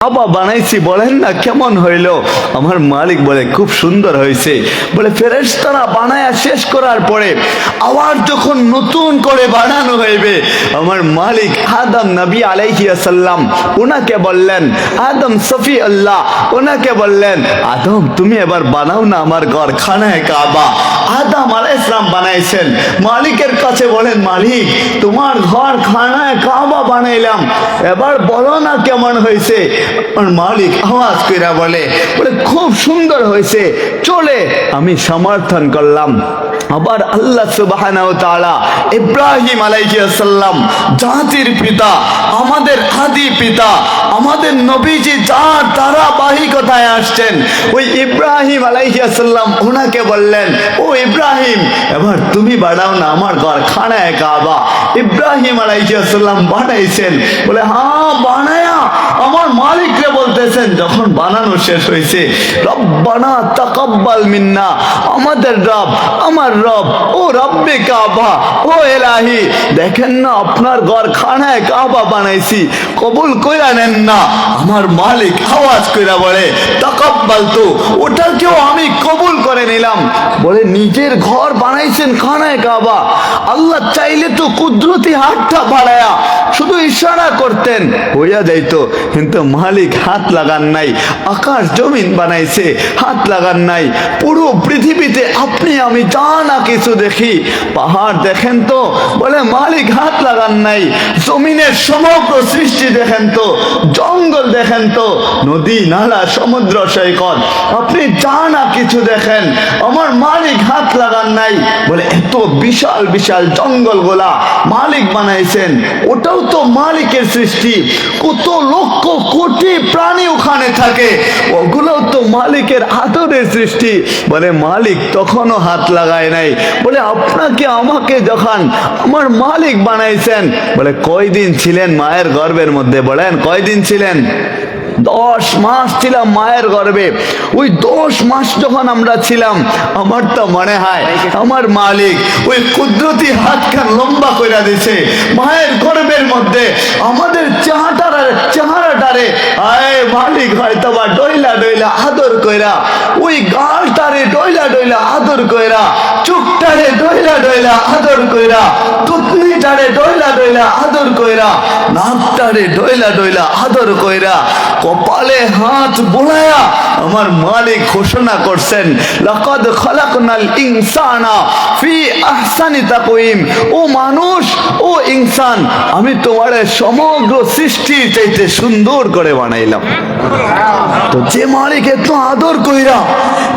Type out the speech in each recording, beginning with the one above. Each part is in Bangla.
বাবা বানাইছি, বলেন না কেমন হইল? আমার মালিক বলে, খুব সুন্দর হয়েছে বলে, ফেরেশতারা বানায়া শেষ করার পরে আবার যখন নতুন করে বানানো হইবে, আমার মালিক আদম নবী আলাইহি আসাল্লাম ওনাকে বললেন, আদম সফি আল্লাহ ওনাকে বললেন, আদম, তুমি এবার বানাও না আমার ঘর খানায় কাবা। আদম আলাইসলাম বানাইছেন। মালিকের কাছে বলেন, মালিক, তোমার ঘর খানায় কাবা বানাইলাম। এবার বলো না কেমন হয়েছে আমার মালিক আওয়াজ কইরা বলে বলে, খুব সুন্দর হয়েছে, চলে। আমি সমর্থন করলাম। আবার আল্লাহ তাআলা ইব্রাহিম আলাইহিস সালাম জাতির পিতা, আমাদের আদি পিতা, আমাদের নবীজি যার ধারাবাহিকতায় আসছেন, ওই ইব্রাহিম আলাইহিস সালাম ওনাকে বললেন, ও ইব্রাহিম, এবার তুমি বাড়াও না আমার ঘর খানায় কাবা। ইব্রাহিম আলাইহিস সালাম বানাইছেন। বলে হ্যাঁ বানায়া। আমার মালিককে বলতেছেন, যখন বানানো শেষ হয়েছে, রব্বানা তাকাব্বাল মিন্না, আমাদের রব, আমার রব, ও রব্বে কাবা, ও এলাহি, দেখেন না আপনার ঘর খানায় কাবা বানাইছি, কবুল কইরা নেন না। আমার মালিক আওয়াজ কইরা বলে, তাকাব্বাল তো, ওটাকেও আমি কবুল করে নিলাম। বলে, নিজের ঘর বানাইছেন খানায় কাবা, আল্লাহ চাইলে তো কুদরতি হাতটা বাড়ায়া শুধু ইশারা করতেন। হইয়া যাইতো কিন্তু মালিক হাত লাগান নাই, আকাশ জমিন বানাইছে, হাত লাগান নাই। পুরো পৃথিবীতে আপনি, আমি যা না কিছু দেখি, পাহাড় দেখেন তো, বলে মালিক হাত লাগান নাই। জমিনের সমগ্র সৃষ্টি দেখেন তো, জঙ্গল দেখেন তো, নদী, নালা, সমুদ্র, সৈকত। আপনি যা না কিছু দেখেন, আমার মালিক হাত লাগান নাই। বলে এত বিশাল বিশাল জঙ্গল গোলা মালিক বানাইছেন, ওটাও তো মালিকের সৃষ্টি। কত লক্ষ কোটি প্রাণী ওখানে থাকে। ওগুলো তো মালিকের আদরের সৃষ্টি। বলে, মালিক তখনও হাত লাগায় নাই। বলে, আপনাকে, আমাকে যখন আমার মালিক বানাইছেন। বলে, কয়দিন ছিলেন মায়ের গর্বের মধ্যে? বলেন, কয়দিন ছিলেন? দশ মাস ছিলাম মায়ের গর্ভে। ওই দশ মাস যখন আমরা ছিলাম, আমার তো মনে হয় আমার মালিক ওই কুদরতি হাতখান লম্বা করে দিছে, মায়ের গর্ভের মধ্যে আমাদের চেহারাটার চেহারাটারে, আয় মালিক হয়তো বা ডইলা ডইলা আদর কইরা, ওই গালটারে ডইলা ডইলা আদর কইরা, চুপটারে ডইলা ডইলা আদর কইরা, তুতনিটারে ডইলা ডইলা আদর কইরা, নাকটারে ডইলা ডইলা আদর কইরা কপালে হাত বোলায়া আমার মালিক ঘোষণা করছেন, লাকাদ খালাকনাল ইনসানা ফি আহসানি তাকওয়িম। ও মানুষ, ও ইনসান, আমি তোমার সমগ্র সৃষ্টি চাইতে সুন্দর করে বানাইলাম। তো যে মালিক এত আদর কইরা,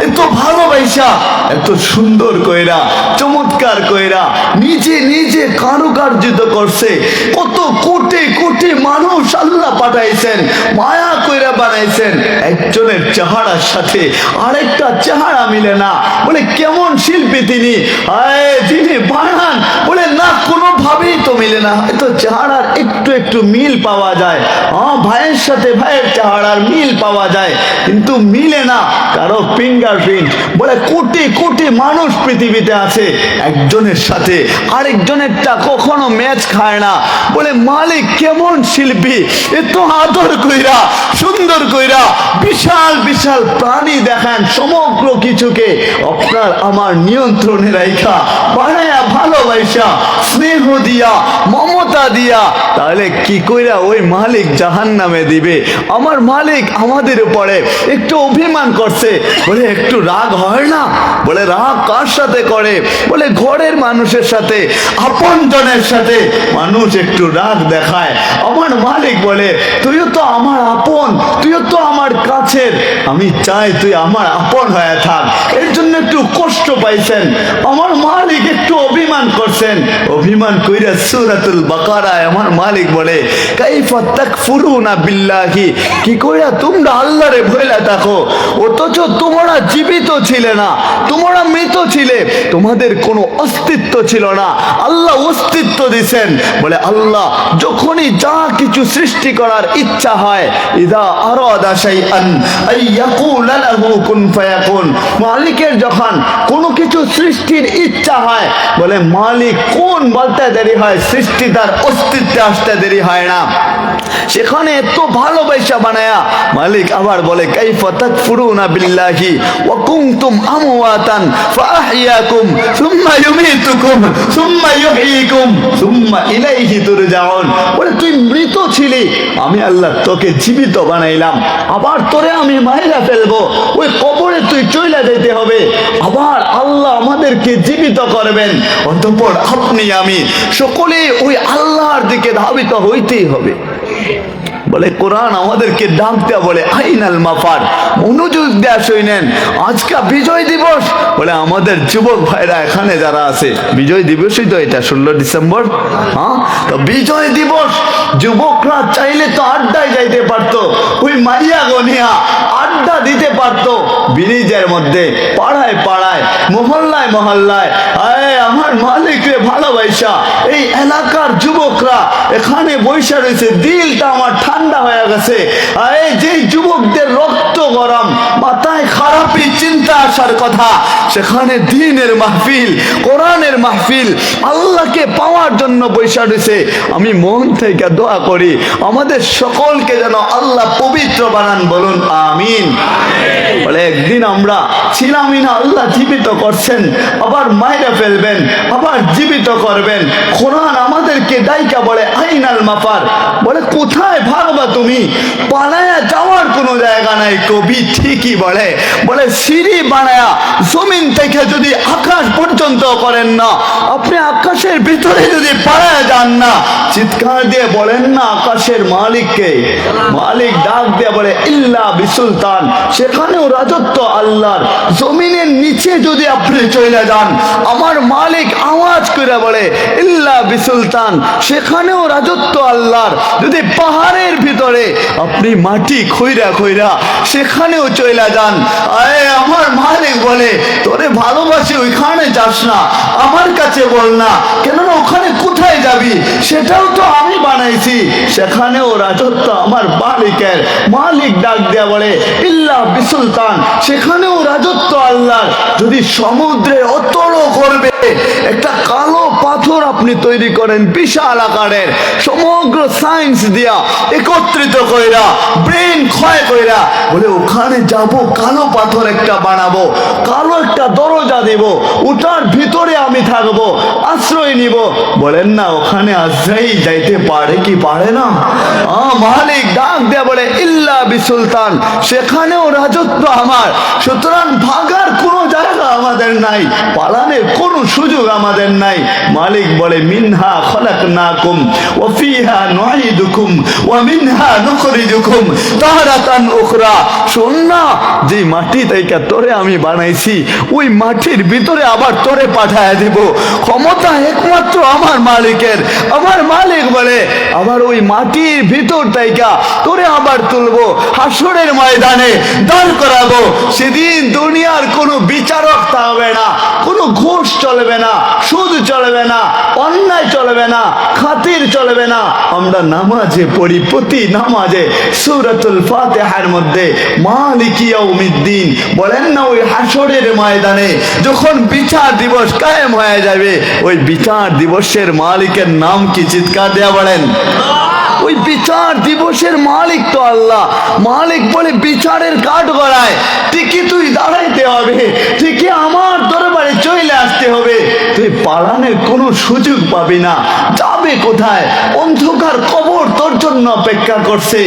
এত ভালোবাসা, এত সুন্দর কইরা, চমৎকার কইরা, নিজে নিজে কারুকার্যিত করছে, কত কোটি কোটি মানুষ আল্লাহ পাঠাইছেন, মায়া কইরা বানাইছেন, একজনের চেহারার সাথে আরেকটা চেহারা মিলে না। বলে, কেমন শিল্পী তিনি? আয় তিনি বানান। বলে, না, কোনোভাবেই তো মিলে না। হয়তো চেহারার একটু একটু মিল পাওয়া যায়। হ্যাঁ ভাইয়ের সাথে ভাইয়ের চেহারার মিল পাওয়া যায়, কিন্তু মিলে না। কারও ফিঙ্গার প্রিন্ট বলে, কোটি কোটি মানুষ পৃথিবীতে আছে। একজনের সাথে আরেকজনেরটা কখনো ম্যাচ খায় না। বলে, মালিক কেমন শিল্পী? এত আদর কইরা সুন্দর কইরা বিশাল বিশাল প্রাণী দেখান সমগ্র কিছুকে আপনার আমার নিয়ন্ত্রণে রাইখা বানায়া ভালোবাসা স্নেহ দিয়া, মমতা দিয়া, তাহলে কি কইরা ওই মালিক জাহান নামে দিবে? আমার মালিক আমাদের উপরে একটু অভিমান করছে। বলে, একটু রাগ হয় না? বলে, রাগ কার সাথে করে? বলে, ঘরের মানুষের সাথে আপন জনের সাথে মানুষ একটু রাগ দেখায়। আমার মালিক বলে, তুইও তো আমার আপন, তুইও তো আমার কাছের। আমি চাই তুই আমার আপন হয়ে থাক। এর জন্য একটু কষ্ট পাইছেন। আমার মালিক একটু অভিমান করছেন, অভিমান কইরা সুরাতুল বাকারায় আমার মালিক বলে, কাইফা তাকফুরুনা বিল্লাহি? কি কইরা তোমরা আল্লাহরে ভয়লা থাকো? অথচ তোমরা জীবিত ছিলে না, তোমরা মৃত ছিলে। তোমাদের কোনো অস্তিত্ব ছিল না। আল্লাহ অস্তিত্ব দিছেন। বলে, আল্লাহ, যখনই যা কিছু সৃষ্টি করার ইচ্ছা হয়, ইদা আরাদা শাইআন আইয়াকুল ইয়াকুলা লাহু কুন ফায়াকুন। মালিকের যখন কোনো কিছু সৃষ্টির ইচ্ছা হয়, বলে, মালিক কোন বলতে দেরি হয়? সৃষ্টি তার অস্তিত্বে আসতে দেরি হয় না। সেখানে এত ভালোবাসা বানায়া মালিক আবার বলে বিল্লাহি ওয়া কুনতুম আমওয়াতান ফাআহইয়াকুম সুম্মা সুম্মা সুম্মা ইলাইহি তুরজাউন। বলে, তুই মৃত ছিলি, আমি আল্লাহ তোকে জীবিত বানাইলাম, আবার তোরে আমি মাইরা ফেলব, ওই কবরে তুই চইলা যেতে হবে, আবার আল্লাহ আমাদেরকে জীবিত করবেন। অতঃপর আপনি আমি সকলে ওই আল্লাহর দিকে ধাবিত হইতেই হবে। বলে, কোরআন আমাদেরকে ডাক দেয়া বলে, আইনাল মাফার, মনোযোগ দেয়া শুনেন আজকে বিজয় দিবস। বলে, আমাদের যুবক ভাইরা এখানে যারা আছে, বিজয় দিবসই তো এটা, ষোলো ডিসেম্বর হ্যাঁ? তো বিজয় দিবস, যুবকরা চাইলে তো আড্ডায় যাইতে পারতো, ওই মাইয়া গনিয়া আড্ডা দিতে পারতো, ব্রিজের মধ্যে, পাড়ায় পাড়ায়, মহল্লায় মহল্লায়, আয় আমার মালিকরে ভালোবাসা। এই এলাকার যুবকরা এখানে বৈশা রয়েছে, দিলটা আমার ঠান্ডা হয়ে গেছে। আয় যেই যুবকদের রক্ত গরম মাথায় খারাপই চিন্তা আসার কথা, সেখানে দিনের মাহফিল, কোরআনের মাহফিল, আল্লাহকে পাওয়ার জন্য বৈশা রয়েছে। আমি মন থেকে দোয়া করি, আমাদের সকলকে যেন আল্লাহ পবিত্র বানান, বলুন আমিন। বলে একদিন আমরা ছিলামই না, আল্লাহ জীবিত করছেন, আবার মাইরা ফেলবেন। আবার জীবিত করবেন। কোরআন আমাদেরকে দায়িকা বলে, আইনাল মাফার। বলে, কোথায় ভাগবা তুমি? পালায়া যাওয়ার কোনো জায়গা নাই কবি, ঠিকই বলে। বলে, সিঁড়ি বানায়া জমিন থেকে যদি আকাশ পর্যন্ত করেন না, আপনি আকাশের ভিতরে যদি পালায়া যান না, চিৎকার দিয়ে বলেন না আকাশের মালিককে। মালিক ডাক দিয়ে বলে, ইল্লা বিসুলতান। সেখানেও রাজত্ব আল্লাহর। জমিনের নিচে যদি আপনি চলে যান, আমার মালিক আওয়াজ করে বলে, ইল্লা বিসুলতান সেখানেও রাজত্ব আল্লাহর। যদি পাহাড়ের ভিতরে আপনি মাটি খইরা খইরা সেখানেও চলে যান, আরে আমার মালিক বলে, তোরে ভালোবাসি, ওইখানে যাস না, আমার কাছে বল না, কেননা ওখানে কোথায় যাবি? সেটাও তো আমি বানাইছি। সেখানেও রাজত্ব আমার মালিকের। মালিক ডাক দেয়া বলে, ইল্লা বিসুলতান সেখানেও রাজত্ব আল্লাহর। যদি সমুদ্রে অতল করবে একটা কালো পাথর আপনি তৈরি করেন বিশাল আকারের সমগ্র সায়েন্স দিয়া একত্রিত কইরা ব্রেন ক্ষয় কইরা বলে ওখানে যাব কালো পাথর একটা বানাবো কালো একটা দরজা দেব ওটার ভিতরে আমি থাকব আশ্রয় নিব। বলেন না ওখানে আশ্রয় যাইতে পারে কি পারে না? আ, মালিক ডাক দেয়া বলে ইল্লা বিসুলতান সেখানেও রাজত্ব আমার সুতরাং ভাগার কোনো জায়গা আমাদের নাই পালানের কোনো সুযোগ আমাদের নাই। মালিক বলে, মিনহা খলাকনাকুম ওয়া ফিহা নুঈদুকুম ওয়া মিনহা নুখরিজুকুম তারাতান উখরা। শোন না, যে মাটি থেকে তোরে আমি বানাইছি, ওই মাটির ভিতরে আবার তোরে পাঠায় দেব। ক্ষমতা একমাত্র আমার মালিকের। আমার মালিক বলে আবার ওই মাটির ভিতর থেকে তোরে আবার তুলবো, হাসরের ময়দানে দাঁড় করাবো। সেদিন দুনিয়ার কোনো বিচারক থাকবে না, কোনো ঘুষ চলবে না, সুদ চলবে না, অন্যায় চলবে না, খাতির চলবে না। আমরা নামাজে পড়ি, প্রতি নামাজে সুরাতুল ফাতিহার মধ্যে মালিকি ইয়াউমিদ্দিন বলেন না, ওই হাসরের ময়দানে যখন বিচার দিবস কায়েম হয়ে যাবে, ওই বিচার দিবসের মালিকের নাম কি চিৎকার দেয়া বলেন? ওই বিচার দিবসের মালিক তো আল্লাহ। মালিক বলে বিচারের কাঠ গড়ায় ঠিকই তুই দাঁড়াইতে হবে, ঠিকই আমার আসতে হবে। তুই পালানের কোনো সুযোগ পাবি না। যাবে কোথায়? অন্ধকার কবর তোর জন্য অপেক্ষা করছে।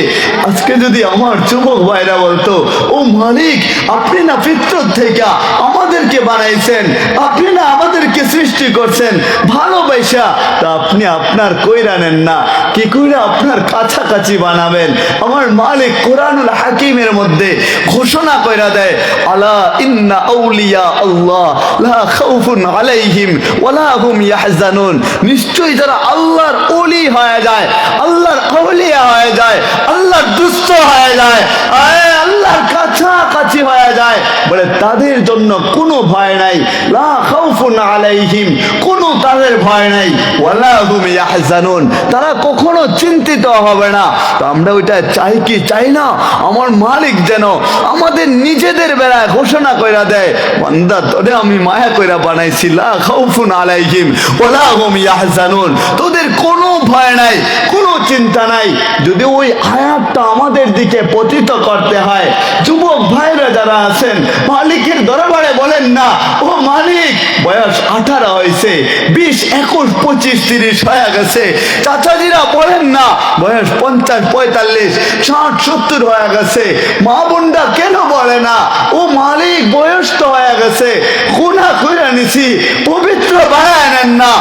আজকে যদি আমার যুবক ভাইরা বলতো, ও মালিক, আপনি না ফিতরত থেকে আমাদেরকে বানাইছেন, আপনি না আমাদেরকে সৃষ্টি করছেন, ভালোবাসা। তা আপনি আপনার কইরা নেন না। কি কইরা আপনার কাছাকাছি বানাবেন? আমার মালিক কোরআনুল হাকিমের মধ্যে ঘোষণা কইরা দেয়, আলা ইন্না আউলিয়া আল্লাহ, লা খাউফুন আলাইহিম ওয়ালা হুম ইয়াহজানুন। নিশ্চয়ই যারা আল্লাহর ওলি হয়ে যায়, আল্লাহর আউলিয়া হয়ে যায়, আল্লাহর দুস্থ হয়ে যায়। আয় আল্লাহর কাছাকাছি হয়ে যায়। বলে, তাদের জন্য কোনো ভয় নাই। লা খাউফুন আলাইহিম, কোনো তাদের ভয় নাই। ওয়ালা ইয়াহজানুন, তারা কখনো চিন্তিত হবে না। তো আমরা ওইটা চাই কি? চাই না। আমার মালিক যেন আমাদের নিজেদের বেলায় ঘোষণা কইরা দেয়, বান্দা তোরে আমি মায়া কইরা বানাইছি। লা খাউফুন আলাইহিম, ওয়ালা হুম ইয়াহজানুন, তোদের কোনো ভয় নাই, কোনো চিন্তা নাই। যদি ওই আয়াতটা আমাদের দিকে পতিত করতে হয় যুবক ভাইরা যারা আছেন, মালিকের দরবারে বলেন না, ও মালিক, বয়স আঠারো হয়েছে, বিশ, একুশ, পঁচিশ, তিরিশ হয়ে গেছে। চাচাজিরা বলেন না, বয়স পঞ্চাশ, পঁয়তাল্লিশ, ষাট, সত্তর হয়ে গেছে। মা বোনটা কেন বলে না, ও মালিক, বয়স তো হয়ে গেছে, খুনা করে নিছি, পবিত্র বানায় নেন না,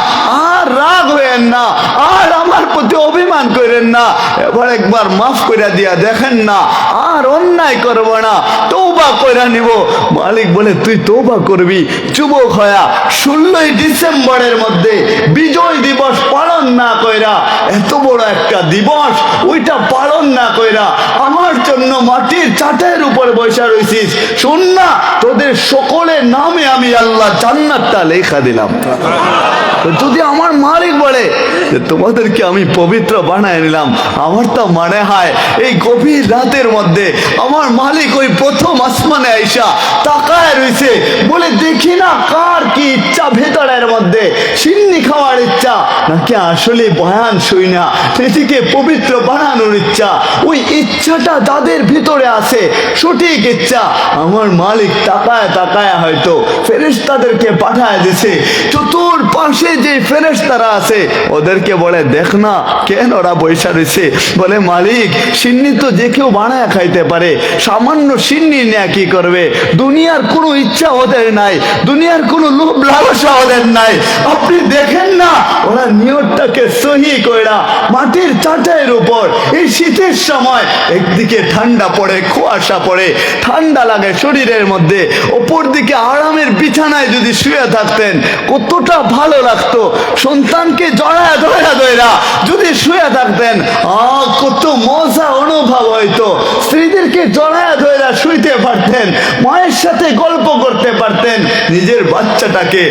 আর রাগ হয়েন না। আর আমার প্রতি অভিমান করেন না। এবার একবার মাফ করে দিয়া দেখেন না। আর অন্যায় করব না। তৌবা করে নিব। মালিক বলে, তুই তৌবা করবি। যুবক হয়া, ষোলোই ডিসেম্বরের মধ্যে বিজয় দিবস পালন না কইরা, এত বড় একটা দিবস, ওইটা পালন না কইরা আমার জন্য মাটির চাটের উপর বসে রয়েছিস শোন না, তোদের সকলের নামে আমি আল্লাহ জান্নাতটা লেখা দিলাম। যদি আমার মালিক বলে যে তোমাদেরকে আমি পবিত্র বানায় নিলাম। আমার তো মনে হয়, এই গভীর রাতের মধ্যে আমার মালিক ওই প্রথম আসমানে আইসা তাকায় রইছে। বলে, দেখি না কার কি ইচ্ছা ভেতরের মধ্যে? সিন্নি খাওয়ার ইচ্ছা? নাকি আসলে বয়ান শুই না? এদিকে পবিত্র বানানোর ইচ্ছা। ওই ইচ্ছাটা তাদের ভিতরে আছে, সঠিক ইচ্ছা। আমার মালিক তাকায় তাকায় হয়তো ফেরেশতাদেরকে পাঠায় দিছে। চতুর পাশে যে ফেরেশতারা আছে ওদেরকে বলে, দেখ না, কেন ওরা বৈশা রয়েছে? বলে, মালিক, সিন্নি তো যে কেউ বানায় খাইতে পারে। সামান্য সিন্নি নেয়া কি করবে? দুনিয়ার কোনো ইচ্ছা ওদের নাই, দুনিয়ার কোনো লোভ লালসা ওদের নাই। আপনি দেখেন না, ওরা নিয়তটাকে সহি কইরা মাটির চাটাইয়ের উপর এই শীতের সময় একদিকে ঠান্ডা পড়ে, কুয়াশা পড়ে, ঠান্ডা লাগে শরীরের মধ্যে। ওপর দিকে আরামের বিছানায় যদি শুয়ে থাকতেন, কতটা ভালো লাগতো। সন্তানকে জড়ায়া ধরা ধরা। যদি শুয়ে থাকতেন কত মজা অনুভব হইতো। স্ত্রীদেরকে জড়ায়া ধরা শুইতে পারতেন, মায়ের সাথে গল্প করতে পারতেন, নিজের বাচ্চাটাকে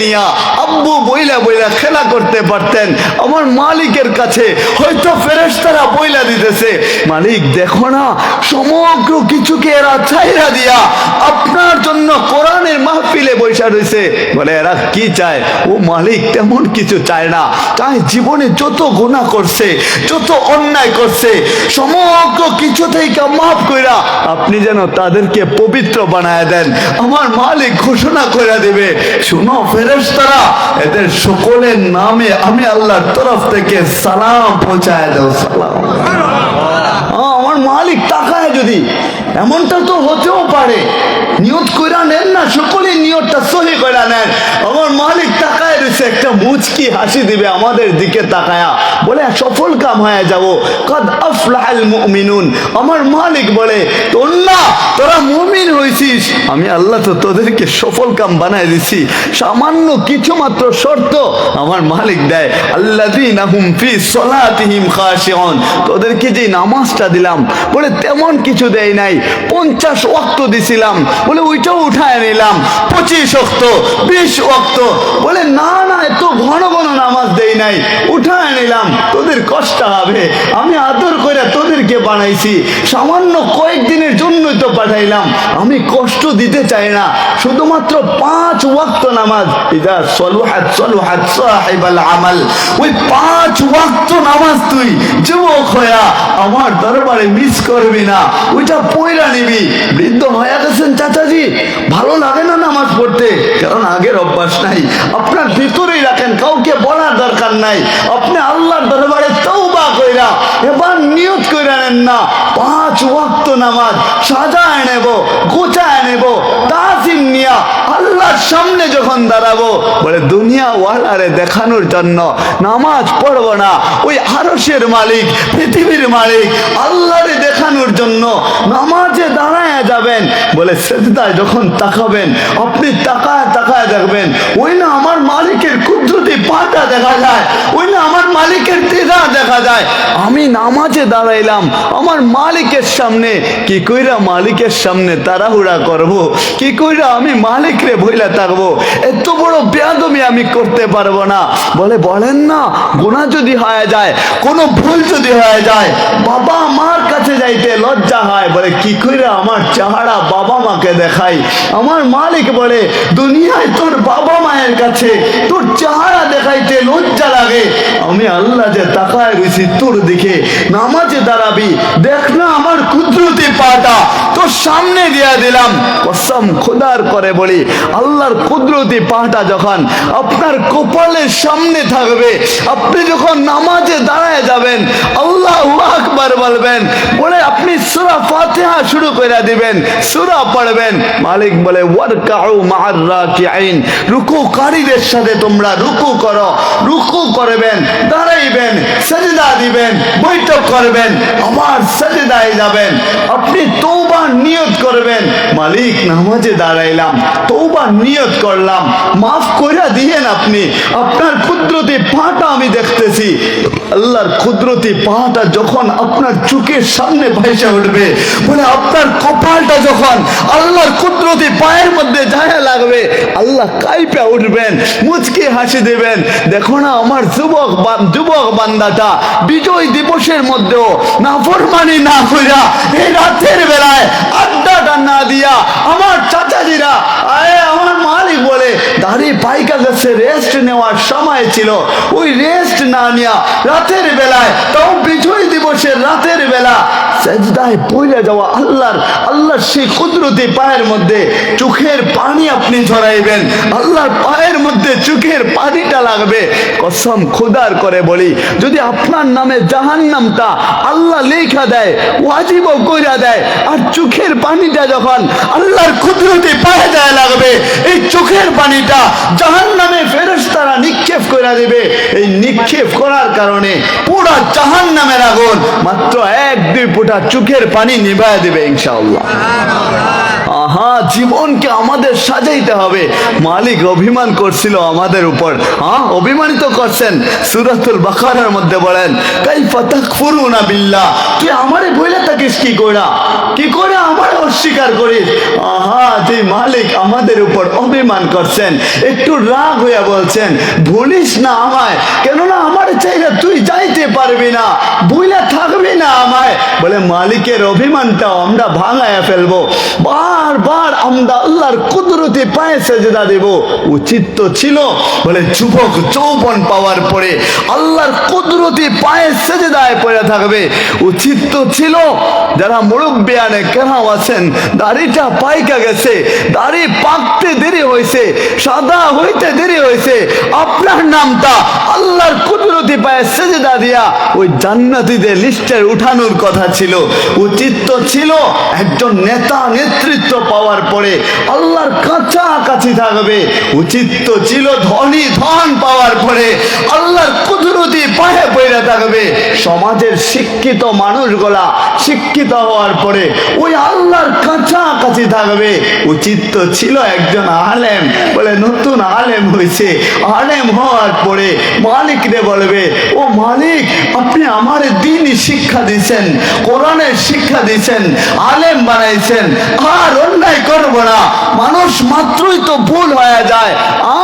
নিয়া আব্বু বইলা বইলা খেলা করতে পারতেন। আমার মালিকের কাছে হয়তো ফেরেশতারা বইলা দিতেছে, মালিক, দেখো না, সমগ্র কিছুকে এরা চাইরা দিয়া আপনার জন্য কোরআনের মাহফিলে বৈশা রয়েছে বলে, এরা কি চায়? ও মালিক, তেমন কিছু চায় না। তাই জীবনে যত গুণা করছে, যত অন্যায় করছে, সমগ্র কিছু থেকে মাফ কইরা আপনি যেন তাদেরকে পবিত্র বানায় দেন, আমার মালিক ঘোষণা করে দেবে, শুনো ফেরেশতারা, এদের সকলের নামে আমি আল্লাহর তরফ থেকে সালাম পৌঁছায় দাও, সালাম আমার মালিক তাকায় যদি, এমনটা তো হতেও পারে, নিয়ত কইরা নেন না, সকলেই নিয়তটা সহি কইরা নেন। আমার মালিক তাকায় একটা মুচকি হাসি দিবে আমাদের দিকে তাকায়া। বলে, সফল কাম হয়ে যাব। কদ আফলাহাল মুমিনুন। আমার মালিক বলে, তোর না, তোরা মুমিন হইছিস আমি আল্লাহ তো তোদেরকে সফল কাম বানায় দিছি। সামান্য কিছু মাত্র শর্ত আমার মালিক দেয়। আল্লাযীনা হুম ফি তোদেরকে যে নামাজটা দিলাম, বলে তেমন কিছু দেয় নাই। পঞ্চাশ ওয়াক্ত দিছিলাম, বলে ওইটাও উঠায় নিলাম। পঁচিশ ওক্ত বিশ ওক্ত বলে না না, এত ঘন ঘন নামাজ দেই নাই। উঠায় নিলাম, তোদের কষ্ট হবে। আমি আদর করে তোদেরকে বানাইছি। সামান্য কয়েকদিনের জন্যই তো পাঠাইলাম। আমি কষ্ট দিতে চাই না। শুধুমাত্র পাঁচ ওয়াক্ত নামাজ। ইদা সলুহাত সলুহাত সাহিবাল আমাল। ওই পাঁচ ওয়াক্ত নামাজ তুই, যুবক হয়া আমার দরবারে মিস করবি না। ওইটা পয়রা নিবি। বৃদ্ধ হয়ে গেছেন চাচাজি। ভালো লাগে না নামাজ পড়তে। কারণ আগের অভ্যাস নাই। আপনার ভিতরেই রাখেন, কাউকে বলার দরকার নাই। আপনি আল্লাহর দরবারে তৌবা কইরা এবার নিয়ত করে নেন না। পাঁচ ওয়াক্ত নামাজ সাজা নেব গোছায় নেব তাজিম নিয়া আল্লাহর সামনে যখন দাঁড়াবো, বলে দুনিয়া ওয়ালারে দেখানোর জন্য নামাজ পড়ব না। ওই আরশের মালিক, পৃথিবীর মালিক, আল্লাহরে দেখানোর জন্য নামাজে দাঁড়ায় যাবেন। বলে সেজদায় যখন তাকাবেন, আপনি তাকায় তাকায় দেখবেন, ওই না আমার মালিকের কুদরতি পাটা দেখা যায়, ওই না আমার মালিকের তেজা দেখা যায়। আমি নামাজে দাঁড়াইলাম, আমার মালিকের সামনে, কি কইরা মালিকের সামনে তাড়াহুড়া করব, কি কইরা আমি মালিক রে ভইলা থাকব। এত বড় বেয়াদমি আমি করতে পারব না। বলে, বলেন না গুণা যদি হয়ে যায়, কোনো ভুল যদি হয়ে যায় বাবা মার কাছে যাইতে লজ্জা হয়, বলে, কি কইরা আমার চেহারা বাবা মাকে দেখাই? আমার মালিক বলে, দুনিয়ায় তোর বাবা মায়ের কাছে তোর চেহারা দেখাইতে লজ্জা লাগে। আমি আল্লাহ যে তাকায় রয়েছি তোর দিকে, নামাজে দাঁড়াবি, দেখ না আমার কুদরতি পাটা, তোর সামনে দিয়া দিলাম। কসম খোদার করে বলি, আল্লাহর কুদরতি পাটা যখন আপনার কপালের সামনে থাকবে, আপনি যখন নামাজে দাঁড়ায় যাবেন, আল্লাহ আকবার বলবেন বলে আপনি সুরা ফাতিহা শুরু করে দিবেন, সুরা পড়বেন। মালিক বলে ওয়ারকাউ মা'আর রাকিঈন। রুকুকারীদের সাথে তোমরা রুকু করো, রুকু করবেন, দাঁড়াইবেন, সাজদা দিবেন, বৈঠক করবেন, আবার সাজদায় যাবেন। আপনি তৌবা নিয়ত করবেন। মালিক, নামাজে দাঁড়াইলাম তৌবা নিয়ত করলাম। মাফ করে দিয়েন আপনি, আপনার কুদরতি পাটা আমি দেখতেছি। আল্লাহর কুদরতি পাটা যখন আপনার চোখের সামনে ভাইসা উঠবে। বলে আপনার কপালটা যখন আল্লাহর কুদরতি পায়ের মধ্যে যায় লাগবে, আল্লাহ কাইপা উঠবেন, মুচকে হাসি দেবেন। দেখো না আমার যুবক যুবক বান্দাটা বিজয় দিবসের মধ্যেও নাফরমানি না কইরা এই রাতের বেলায় আড্ডাটা না দিয়া আমার চাচাজিরা বলে দাড়ি পাইকা গেছে রেস্ট নেওয়ার সময় ছিল। ওই রেস্ট না নিয়া রাতের বেলায়, তাও বিজয় দিবসের রাতের বেলা সেজদায় পড়ে যাওয়া আল্লাহর আল্লাহর সেই কুদরতি পায়ের মধ্যে চোখের পানি আপনি ঝরাইবেন। আল্লাহর পায়ের মধ্যে চোখের পানিটা লাগবে। কসম খোদার করে বলি, যদি আপনার নামে জাহান্নামটা আল্লাহ লেখা দেয় ওয়াজিব কইরা দেয়, আর চোখের পানিটা যখন আল্লাহর কুদরতি পায়ে যায় লাগবে, এই চোখের পানিটা জাহান্নামে ফেরেশতারা নিক্ষেপ করে দিবে। এই নিক্ষেপ করার কারণে পুরো জাহান্নামের আগুন মাত্র এক দুই ফুটা চোখের পানি নিভায় দিবে ইনশাআল্লাহ। আহা, জীবনকে আমাদের সাজাইতে হবে। মালিক অভিমান করছিল আমাদের উপর। হ্যাঁ অভিমানিত করছেন। সুরাতুল বাকারের মধ্যে বলেন তাই ফাতাক ফুরুনা বিল্লা তুই আমারে বইলে থাকিস কি কইরা? কি করে আমার অস্বীকার করিস? আহা যে মালিক আমাদের উপর অভিমান করছেন, একটু রাগ হইয়া বলছেন, ভুলিস না আমায়, কেননা আমার চাইলে তুই যাইতে পারবি না, বুইলা থাকবি না আমায়। বলে, মালিকের অভিমানটাও আমরা ভাঙায়া ফেলব। বারবার আমরা আল্লাহর কুদরতি পায়ে সেজদা দেব। উচিত তো ছিল, বলে যুবক যৌবন পাওয়ার পরে আল্লাহর কুদরতি পায়ে সেজদায় পড়ে থাকবে। উচিত তো ছিল, যারা মুরব্বিয়ানে কেন আছেন, দাড়িটা পাইকা গেছে, দাড়ি পাকতে দেরি হয়েছে, সাদা হইতে দেরি হয়েছে, আপনার নামটা আল্লাহর কুদরতি পায়ে সেজদা দিয়া ওই জান্নাতীদের লিস্টের উঠানোর কথা ছিল। উচিত তো ছিল, একজন নেতা নেতৃত্ব পাওয়ার পরে আল্লাহর কাছাকাছি থাকবে। উচিত তো ছিল ধনী ধন পাওয়ার পরে আল্লাহর কুদরতি পায়ে পড়ে থাকবে। সমাজের শিক্ষিত মানুষগুলা শিক্ষিত হওয়ার পরে ওই আল্লাহর কাছাকাছি থাকবে। উচিত তো ছিল একজন আলেম বলে নতুন আলেম হয়েছে। আলেম হওয়ার পরে মালিকরে বলবে, ও মালিক, আপনি আমার দিনই শিক্ষা দিছেন কোরআনের শিক্ষা দিছেন আলেম বানাইছেন, আর অন্যায় করব না। মানুষ মাত্রই তো ভুল হয়ে যায়,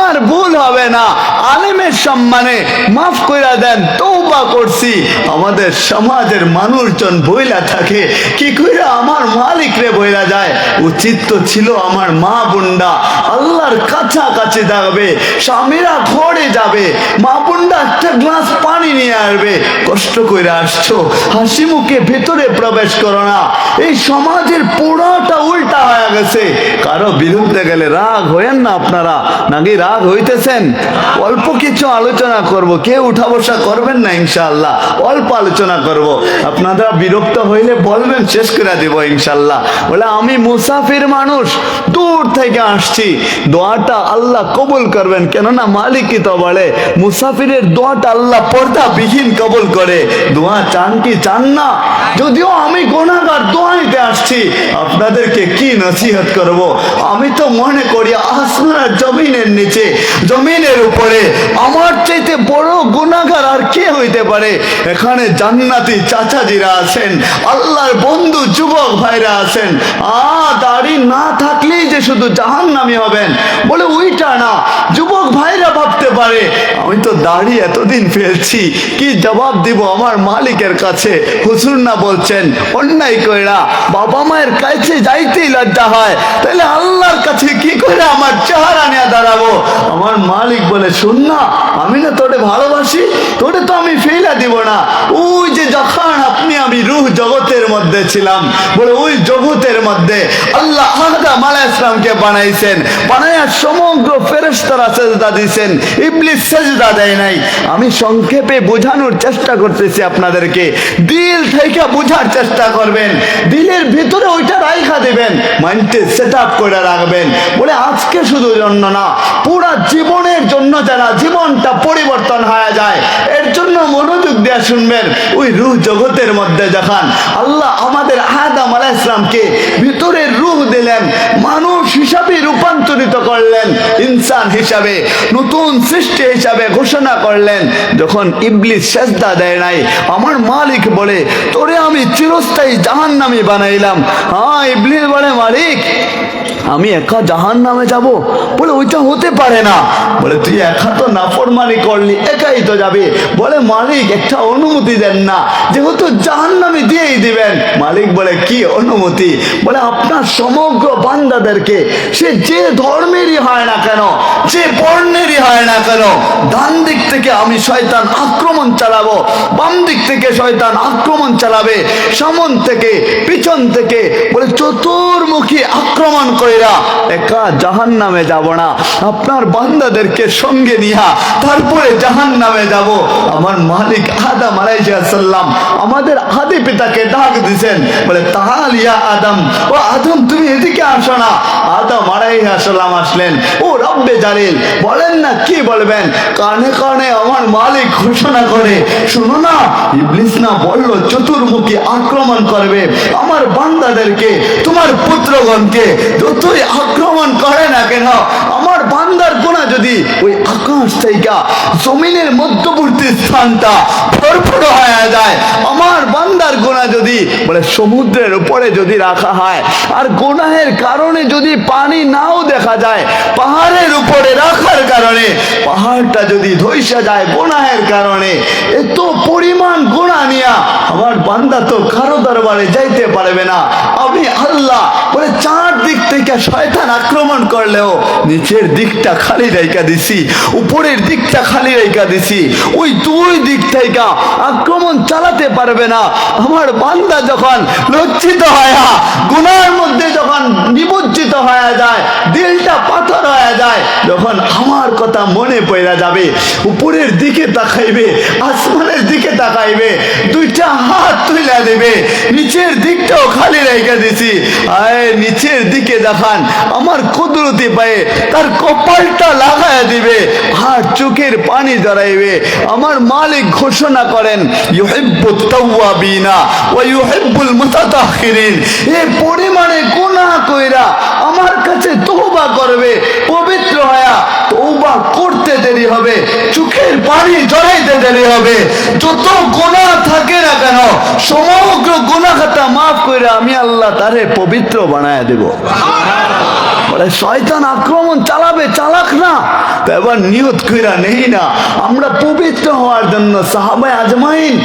আর ভুল হবে না। আলেমের সম্মানে মাফ কইরা দেন তৌবা করছি। আমাদের সমাজের মানুষজন বইলা থাকে, কি কইরা আমার মালিক রে বইলা যায়? উচিত তো ছিল আমার মা বুন্ডা, আল্লাহর কাছাকাছি থাকবে, স্বামীরা ঘরে যাবে, মা বুন্ডা একটা গ্লাস পানি নিয়ে আসবে। কষ্ট করে আসছো হাসি মুখে ভেতরে প্রবেশ করো না। এই সমাজের পুরোটা উল্টা হয়ে গেছে। কারও বিরুদ্ধে গেলে রাগ হয়েন না আপনারা। নাকি রাগ হইতেছেন? অল্প কিছু আলোচনা করব। কেউ উঠা বসা করবেন না ইনশাআল্লাহ। অল্প আলোচনা করব। আপনারা বিরক্ত হইলে বলবেন, শেষ করে দেব ইনশাআল্লাহ। বলে, আমি মুসাফির মানুষ, দূর থেকে আসছি। দোয়াটা আল্লাহ কবুল করবেন। কেননা মালিকই তো বলে, মুসাফিরের দোয়াটা আল্লাহ পর্দা বিহীন কবুল করে। দোয়া চান কি চান না? যদিও আমি গোনাগার দোয়াইতে আসছি আপনাদেরকে কি নসিহত করব। আমি তো মনে করি আসমান আর জমিনের নিচে, জমিনের উপরে আমার চাইতে বড় গুণাগার আর কে হইতে পারে? এখানে জান্নাতি চাচাজিরা আছেন, আল্লাহর বন্ধু যুবক ভাইরা আছেন। আ, দাড়ি না থাকলেই যে শুধু জাহান্নামি হবেন। বলে ওইটা না যুবক ভাইরা ভাবতে পারে। আমি তো দাড়ি এতদিন ফেলছি, কি জবাব দিব আমার মালিকের কাছে? হুজুর না বলছেন, অন্যায় কইরা বাবা মায়ের কাছে যাইতেই লজ্জা হয়। তাহলে আল্লাহর কাছে কি করে আমার চেহারা নিয়ে দাঁড়াবো? আমার মালিক বলে, শুন না, আমি না তোরে ভালোবাসি, তোরে তো আমি ফেলা দিব না। ওই যে যখন আপনি, আমি রুহ জগতের মধ্যে ছিলাম, বলে ওই জগতের মধ্যে আল্লাহ আদম আলাইহিস ইসলামকে বানাইছেন। বানাইয়া সমগ্র ফেরেশতারা সেজদা দিয়েছেন ইবলিস সেজদা দেয় নাই। আমি সংক্ষেপে বোঝানোর চেষ্টা করতেছি আপনাদেরকে। দিল থেকে বোঝার চেষ্টা করবেন। দিলের ভিতরে ওইটা রাইখা দিবেন। মাইন্ডে সেট আপ করে রাখবেন। বলে আজকে শুধু জন্য না, পুরা জীবনের জন্য যারা জীবনটা পরিবর্তন হয়ে যায়, এর জন্য মনোযোগ দিয়ে শুনবেন। ওই রুহ জগতের মধ্যে যখন আল্লাহ আমাদের আদাম আলাহ ইসলামকে ভিতরের রুহ দিলেন, মানুষ হিসাবে রূপান্তরিত করলেন, ইনসান হিসাবে, নতুন সৃষ্টি হিসাবে ঘোষণা করলেন। যখন ইবলিস সেজদা দেয় নাই, আমার মালিক বলে, তোরে আমি চিরস্থায়ী জাহান নামে বানাইলাম। হ্যাঁ ইবলিস বলে, মালিক আমি একা জাহান নামে যাব? বলে, ওইটা হতে পারে না। বলে, তুই একা তো নাফরমানি করলি, একাই তো যাবে। বলে, মালিক একটা অনুমতি দেন না, যেহেতু জাহান নামে দিয়েই দিবেন। মালিক বলে, কি অনুমতি? বলে, আপনার সমগ্র বান্দাদেরকে, সে যে ধর্মেরই হয় না কেন, যে বর্ণেরই হয় না কেন, ডান দিক থেকে আমি শয়তান আক্রমণ চালাবো, বাম দিক থেকে শয়তান আক্রমণ চালাবে, সামন থেকে, পিছন থেকে। বলে, চতুর্মুখী আক্রমণ কইরা একা জাহান নামে যাব না। আপনার বান্দাদেরকে সঙ্গে নিয়া তারপরে জাহান নামে যাব। আমার মালিক আদম আলাইসাল্লাম আমাদের আদি পিতাকে ডাক দিছেন। বলে, তাহাল ইয়া আদম, ও আদম, তুমি এদিকে আসো না। আদম আলাইসাল্লাম আসলেন, ও রব্বে জালিল, বলেন না কি বলবেন? কানে কানে আমার মালিক ঘোষণা করে, শুনো না, ইবলিস না বলল, চতুর্মুখী আক্রমণ করবে। আমার বান্দাদেরকে, তোমার পুত্রগণকে যতই আক্রমণ করে না কেন? আমার বান্দার গোনা যদি ওই আকাশ জমিনের মধ্যবর্তী স্থানটা হয়ে যায়, আমার বান্দার গোনা যদি বলে সমুদ্রের উপরে যদি রাখা হয়, আর গোনাহের কারণে যদি পানি নাও দেখা যায়, পাহাড়ের উপরে রাখার কারণে, পাহাড়টা যদি ধৈসা যায় গোনাহের কারণে, এত পরিমাণ গোনা নিয়া আমার বান্দা তো কারও দরবারে যাইতে পারবে না। আমি আল্লাহ বলে চার দিক থেকে শয়তান আক্রমণ করলেও নিচের দিকটা খালি রেখা দিছি, উপরের দিকটা খালি রেখা দিছি, ওই দুই দিক থেকে আক্রমণ চালাতে পারবে না। আমার বান্দা যখন লজ্জিত হয়, গুনার মধ্যে যখন নিমজ্জিত হয়ে যায়, দিলটা পাথর হয়ে যায়, যখন আমার কথা মনে পড়া যাবে, উপরের দিকে তাকাইবে, আসমানের দিকে তাকাইবে, দুইটা হাত তুলে দেবে, নিচের দিকটাও খালি রেখে দিছি। আয়, নিচের দিকে দেখান, আমার কুদরতি পায়ে তার কপালটা লাগায় দিবে আর চোখের পানি জড়াইবে আমার মালিক ঘোষণা করেন, ইউহিব্বুত তাওয়াবিনা পরিমাণে গুনাহ কইরা আমার কাছে তওবা করবে, পবিত্র হয়া তওবা করতে দেরি হবে, চোখের পানি জড়াইতে দেরি হবে। যত গুনাহ থাকে না কেন, সমগ্র গুনাহ খাতা মাফ করে আমি আল্লাহ তারে পবিত্র বানায় দেব। শয়তান আক্রমণ চালাবে, চালাক না। এবার নিয়ত কইরা নেই না। আমরা পবিত্র হওয়ার জন্য আজমাইন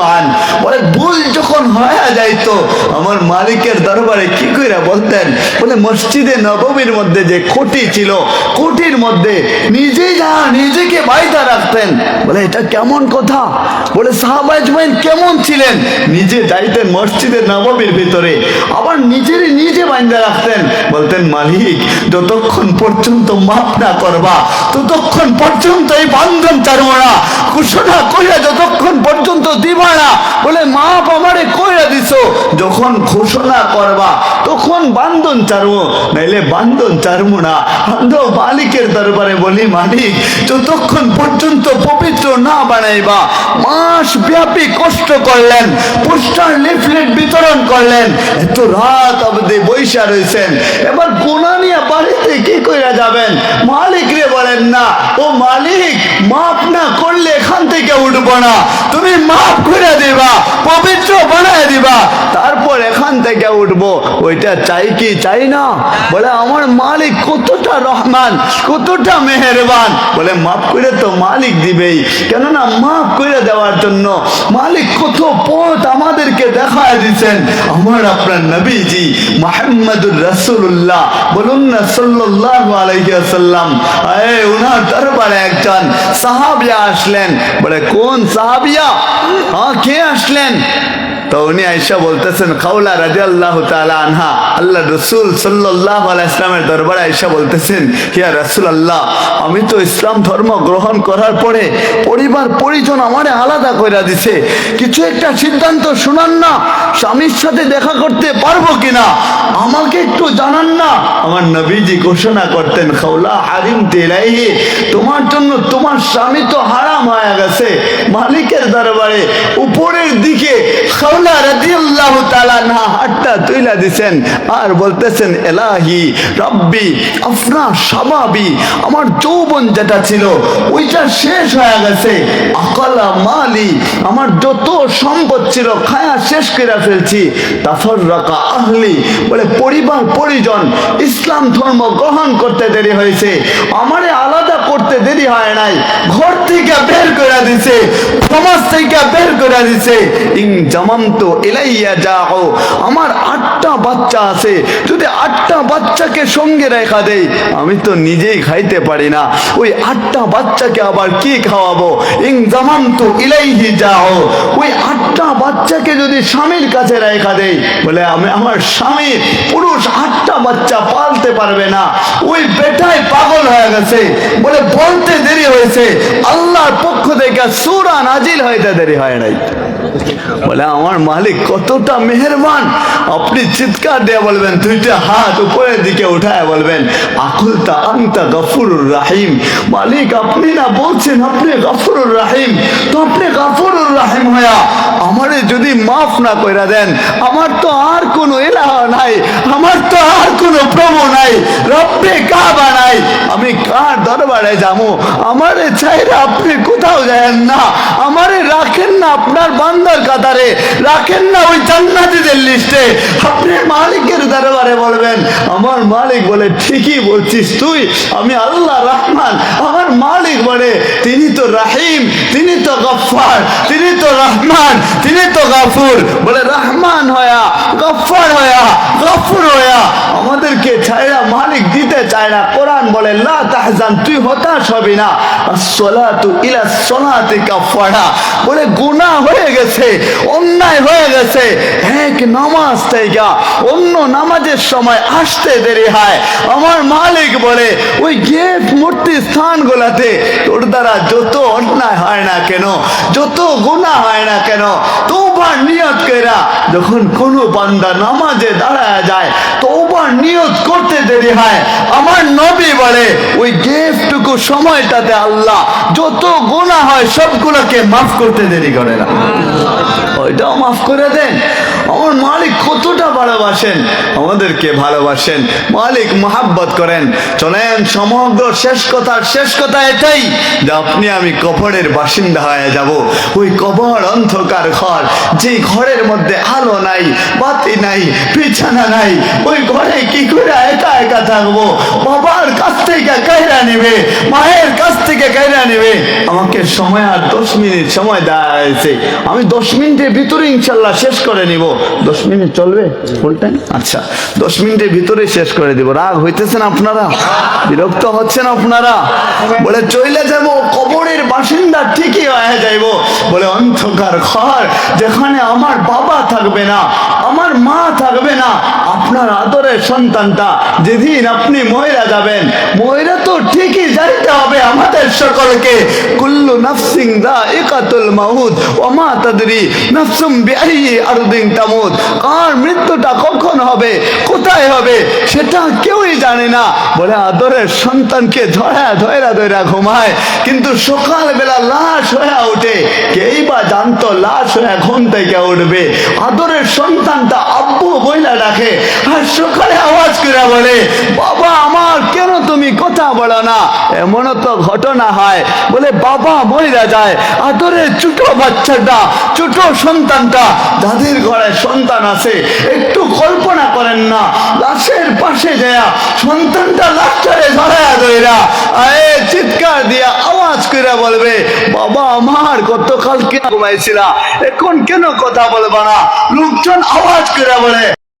আন। বলে, ভুল যখন হয়ে যাইতো, আমার মালিকের দরবারে কি কইরা বলতেন? বলে, মসজিদে নববীর মধ্যে যে খুঁটি ছিল, খুঁটির মধ্যে নিজে যা নিজেকে বাইতা রাখতেন। বলে, এটা কেমন কথা? বলে সাহাবাই আজমাইন কেমন ছিলেন? নিজে যাইতেন মসজিদে নববীর ভিতরে। আবার নিজেরই নিজে বাইন্দা রাখতেন, বলতেন, মালিক, যতক্ষণ পর্যন্ত মাফ না করবা, ততক্ষণ পর্যন্ত এই বান্ধন ছাড়বো না, ঘোষণা কইরা যতক্ষণ পর্যন্ত দিবা না, বলে, মাপ আমারে কইরা দিছো। যখন ঘোষণা করবা, তখন বান্ধন ছাড়বো নাইলে বান্ধন ছাড়বো না। আমরা মালিকের দরবারে বলি, মালিক, যতক্ষণ পর্যন্ত পবিত্র না বানাইবা, মাস ব্যাপী কষ্ট করলেন, পোস্টার লিফলেট বিতরণ করলেন, এত রাত অবধি বৈশা রয়েছেন। এবার গোনা নিয়ে বাড়িতে কি কইরা যাবেন? মালিক বলেন না। ও মালিক মাফ না করলে এখান থেকে উঠবো না। তুমি মাফ করে দিবা, পবিত্র বানায় দিবা, তারপর এখান থেকে উঠবো। ওইটা চাই কি চাই না? বলে, আমার মালিক কতটা রহমান, কতটা মেহেরবান। বলে মাফ করে তো মালিক দিবেই। কেননা মাফ করে দেওয়ার জন্য মালিক কত পথ আমাদেরকে দেখায় দিচ্ছেন আমার আপনার নবীজি মোহাম্মদুর রাসূলুল্লাহ, বলুন না, সাল্লাল্লাহু আলাইহি ওয়াসাল্লাম। আয়ে উনার দরবারে একজন সাহাবিয়া আসলেন। বলে কোন সাহাবিয়া? হ্যাঁ কে আসলেন? তো উনি আইসা বলতেছেন খাউলা রাজি আল্লাহ আনহা। আল্লাহ রসুল সাল্লাহ ইসলামের দরবারে আইসা বলতেছেন হিয়া রসুল আল্লাহ আমি তো ইসলাম ধর্ম গ্রহণ করার পরে পরিবার পরিজন আমারে আলাদা করে দিছে। কিছু একটা সিদ্ধান্ত শুনান না, স্বামীর সাথে দেখা করতে পারব কিনা? আমাকে একটু জানান না। আমার নবীজি ঘোষণা করতেন খাউলা হারিম তেলাইহি, তোমার জন্য তোমার স্বামী তো হারাম হয়ে গেছে। মালিকের দরবারে উপরের দিকে খাউলা আমার যত সম্পদ ছিল, খায়া শেষ করে ফেলছি। তাফর আহলি, বলে পরিবার পরিজন ইসলাম ধর্ম গ্রহণ করতে দেরি হয়েছে। আমারে আলাদা করতে দেরি হয় নাই। ঘর থেকে বের করে দিছে সমাজ থেকে বের করে দিছে। ইং জামান্ত এলাইয়া যাও, আমার আটটা বাচ্চা আছে, যদি আটটা বাচ্চাকে সঙ্গে রেখা দেই, আমি তো নিজেই খাইতে পারি না। ওই আটটা বাচ্চাকে আবার কি খাওয়াবো? ইং জামান্ত ইলাইহি যাও ওই আটটা বাচ্চাকে যদি স্বামীর কাছে রেখা দেই, বলে আমি আমার স্বামী পুরুষ আটটা বাচ্চা পালতে পারবে না। ওই বেটায় পাগল হয়ে গেছে। বলে বলতে দেরি হয়েছে। আল্লাহর পক্ষ থেকে সুরা নাজিল হইতে দেরি হয় নাই। বলে, আমার মালিক কতটা মেহেরবান। আপনি চিৎকার দিয়ে বলবেন, দুইটা হাত উপরের দিকে উঠায় বলবেন আকুলতা আংতা গফুরুর রাহিম। মালিক, আপনি না বলছেন, আপনি গফুরুর রাহিম। তো আপনি গফুরুর রাহিম হইয়া আমারে যদি মাফ না কইরা দেন, আমার তো আর কোনো এলাহ নাই, আমার তো আর কোনো প্রভু নাই, রব্বে কাবা নাই। আমি কার দরবারে যাব? আমারে চাইরা আপনি কোথাও যায়েন না, আমারে রাখেন না আপনার বান্দার কাতারে রাখেন না ওই জান্নাতীদের লিস্টে আপনি মালিকের দরবারে বলবেন, আমার মালিক বলে, ঠিকই বলছিস তুই। আমি আল্লাহ রহমান। আমার মালিক বলে, তিনি তো রাহিম, তিনি তো গফফার, তিনি তো রহমান, তিনি তো গাফুর। বলে, রহমান হয়া, গফফার হয়া, গফুর হয়া। আমাদেরকে ছায়া মালিক দিতে চায় না। কোরআন বলে, লা তাহজান, তুই হতাশ হবি না। আসসালাতু ইলা সলাতি কাফারা বলে, গুনাহ হয়ে গেছে। অন্যায় হয়ে গেছে। এক নামাজ থেকে অন্য নামাজের সময় আসতে দেরি হয়। আমার মালিক বলে, ওই গেট মূর্তি স্থানগুলোতে তোর দ্বারা যত অন্যায় হয় না কেন, যত গুনাহ হয় না কেন তোবার নিয়ত কইরা যখন কোনো বান্দা নামাজে দাঁড়ায় যায় তোবার নিয়ত করতে দেরি হয়। আমার নবী বলে, ওই গেফটুকু সময়টাতে আল্লাহ যত গুণা হয় সবগুলোকে মাফ করতে দেরি করে না। ওইটাও মাফ করে দেন। আমার মালিক কতটা ভালোবাসেন? আমাদেরকে ভালোবাসেন। মালিক মহাব্বত করেন। চলেন, সমগ্র শেষ কথার শেষ কথা এটাই যে আপনি, আমি কবরের বাসিন্দা হয়ে যাব। ওই কবর অন্ধকার ঘর, যে ঘরের মধ্যে আলো নাই, বাতি নাই, বিছানা নাই, ওই ঘরে কি করে একা একা থাকব? বাবার কাছ থেকে কায়রা নেবে, মায়ের কাছ থেকে কায়রা নেবে। আমাকে সময় আর দশ মিনিট সময় দেওয়া হয়েছে। আমি দশ মিনিটের ভিতরে ইনশাল্লাহ শেষ করে নিব। দশ মিনিট চলবে ফুল টাইম আচ্ছা দশ মিনিটের ভিতরে শেষ করে দিব। রাগ হইতেছেন আপনারা? বিরক্ত হচ্ছেন আপনারা? বলে, চইলে যাব, কবরের বাসিন্দা ঠিকই হয়ে যাইব। বলে, অন্ধকার ঘর, যেখানে আমার বাবা থাকবে না, আমার মা থাকবে না, আপনার আদরের সন্তানটা যেদিন আপনি ময়রা যাবেন ময়রা তো ঠিকই যাইতে হবে আমাদের সকলকে। কুল্লু নাফসিং দা একাতুল মাহুদ ওমা তাদরি নাফসুম বিআই আরদিন তামুদ কার মৃত্যুটা কখন হবে? কোথায় হবে? সেটা কেউই জানে না। বলে আদরের সন্তানকে ধরা ধরা ধরা ঘুমায়। কিন্তু সকালবেলা লাশ হয়ে কেই বা জানতো লাশ হয়ে ঘুম থেকে উঠবে? আদরের সন্তানটা আব্বু বইলা ডাকে আর সকালে আওয়াজ করে বলে, বাবা, আমার কেন তুমি কথা বলো না? এমনও তো ঘটনা হয়। বলে বাবা মহিলা যায়, আদরের ছোট বাচ্চাটা, ছোট সন্তানটা যাদের ঘরে সন্তান আছে, একটু কল্পনা করেন না, লাশের পাশে যায় সন্তানটা লাশটারে ধরায়া দইরা আয়ে চিৎকার দিয়া আওয়াজ করে বলবে, বাবা আমার গতকালকে ঘুমাইছিলা? এখন কেন কথা বলবা না? লোকজন আওয়াজ করে বলে